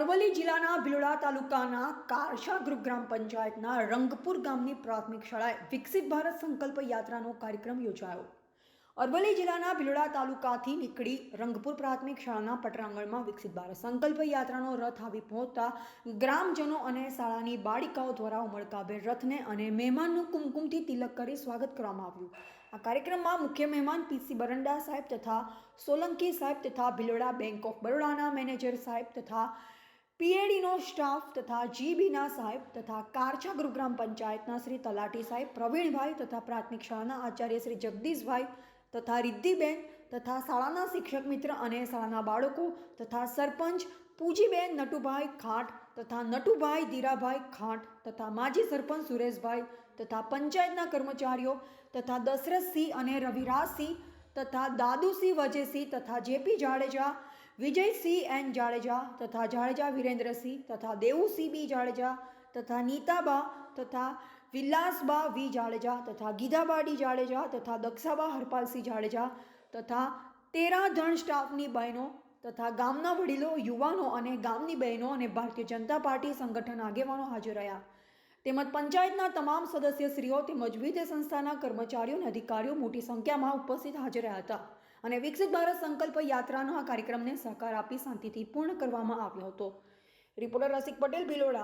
અરવલ્લી જિલ્લાના ભિલોડા તાલુકાના કારશા ગ્રુપ ગ્રામ પંચાયતના રંગપુર ગામની પ્રાથમિક શાળાએ વિકસિત ભારત સંકલ્પ યાત્રાનો કાર્યક્રમ યોજાયો. અરવલ્લી જિલ્લાના ભિલોડા તાલુકાથી નીકળી રંગપુર પ્રાથમિક શાળાના પટરાંગણમાં વિકસિત ભારત સંકલ્પ યાત્રાનો રથ આવી પહોંચતા ગ્રામજનો અને શાળાની બાળિકાઓ દ્વારા ઉમળકાભેર રથને અને મહેમાનનું કુમકુમથી તિલક કરી સ્વાગત કરવામાં આવ્યું. આ કાર્યક્રમમાં મુખ્ય મહેમાન પીસી બરંડા સાહેબ તથા સોલંકી સાહેબ તથા ભિલોડા બેંક ઓફ બરોડાના મેનેજર સાહેબ તથા પીએડીનો સ્ટાફ તથા જીબીના સાહેબ તથા કારછા ગુરુગ્રામ પંચાયતના શ્રી તલાટી સાહેબ પ્રવીણભાઈ તથા પ્રાથમિક શાળાના આચાર્ય શ્રી જગદીશભાઈ તથા રિદ્ધિબેન તથા શાળાના શિક્ષક મિત્ર અને શાળાના બાળકો તથા સરપંચ પૂજીબેન, નટુભાઈ ખાંટ તથા નટુભાઈ ધીરાભાઈ ખાંટ તથા માજી સરપંચ સુરેશભાઈ તથા પંચાયતના કર્મચારીઓ તથા દશરથસિંહ અને રવિરાજસિંહ તથા દાદુસિંહ વજેસિંહ તથા જેપી જાડેજા વિજયસિંહ એન જાડેજા તથા જાડેજા વિરેન્દ્રસિંહ તથા દેવુસિંહ બી જાડેજા તથા નીતાબા તથા વિલાસબા વી જાડેજા તથા ગીધાબાડી જાડેજા તથા દક્ષાબા હરપાલસિંહ જાડેજા તથા તેરા જણ સ્ટાફની બહેનો તથા ગામના વડીલો, યુવાનો અને ગામની બહેનો અને ભારતીય જનતા પાર્ટી સંગઠન આગેવાનો હાજર રહ્યા. તેમજ પંચાયતના તમામ સદસ્યશ્રીઓ તેમજ વિવિધ સંસ્થાના કર્મચારીઓ અને અધિકારીઓ મોટી સંખ્યામાં ઉપસ્થિત હાજર રહ્યા હતા. અને વિકસિત ભારત સંકલ્પ યાત્રાનો આ કાર્યક્રમને સહકાર આપી શાંતિથી પૂર્ણ કરવામાં આવ્યો હતો. રિપોર્ટર રસિક પટેલ, ભિલોડા.